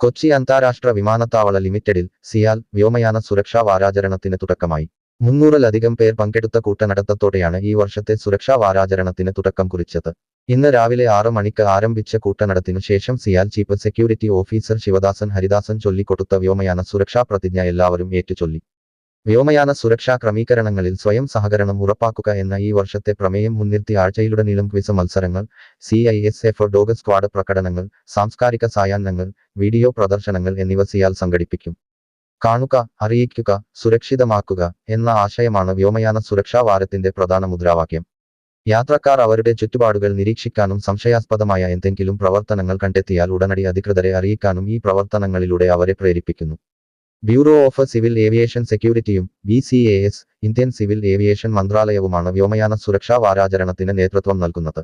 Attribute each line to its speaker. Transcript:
Speaker 1: കൊച്ചി അന്താരാഷ്ട്ര വിമാനത്താവള ലിമിറ്റഡിൽ സിയാൽ വ്യോമയാന സുരക്ഷാ വാരാചരണത്തിന് തുടക്കമായി. മുന്നൂറിലധികം പേർ പങ്കെടുത്ത കൂട്ടനടത്തത്തോടെയാണ് ഈ വർഷത്തെ സുരക്ഷാ വാരാചരണത്തിന് തുടക്കം കുറിച്ചത്. ഇന്ന് രാവിലെ ആറ് മണിക്ക് ആരംഭിച്ച കൂട്ടനടത്തിനു ശേഷം CIAL chief security officer Sivadasan Haridasan ചൊല്ലിക്കൊടുത്ത വ്യോമയാന സുരക്ഷാ പ്രതിജ്ഞ എല്ലാവരും ഏറ്റുചൊല്ലി. വ്യോമയാന സുരക്ഷാ ക്രമീകരണങ്ങളിൽ സ്വയം സഹകരണം ഉറപ്പാക്കുക എന്ന ഈ വർഷത്തെ പ്രമേയം മുൻനിർത്തി ആഴ്ചയിലുടനീളം ക്വിസ് മത്സരങ്ങൾ C I S F dog squad പ്രകടനങ്ങൾ സാംസ്കാരിക സായാഹ്നങ്ങൾ വീഡിയോ പ്രദർശനങ്ങൾ എന്നിവ സിയാൽ സംഘടിപ്പിക്കും. കാണുക അറിയിക്കുക സുരക്ഷിതമാക്കുക എന്ന ആശയമാണ് വ്യോമയാന സുരക്ഷാ വാരത്തിന്റെ പ്രധാന മുദ്രാവാക്യം. യാത്രക്കാർ അവരുടെ ചുറ്റുപാടുകൾ നിരീക്ഷിക്കാനും സംശയാസ്പദമായ എന്തെങ്കിലും പ്രവർത്തനങ്ങൾ കണ്ടെത്തിയാൽ ഉടനടി അധികൃതരെ അറിയിക്കാനും ഈ പ്രവർത്തനങ്ങളിലൂടെ അവരെ പ്രേരിപ്പിക്കുന്നു. Bureau of civil aviation സെക്യൂരിറ്റിയും B C A S Indian civil aviation മന്ത്രാലയവുമാണ് വ്യോമയാന സുരക്ഷാ വാരാചരണത്തിന് നേതൃത്വം നൽകുന്നത്.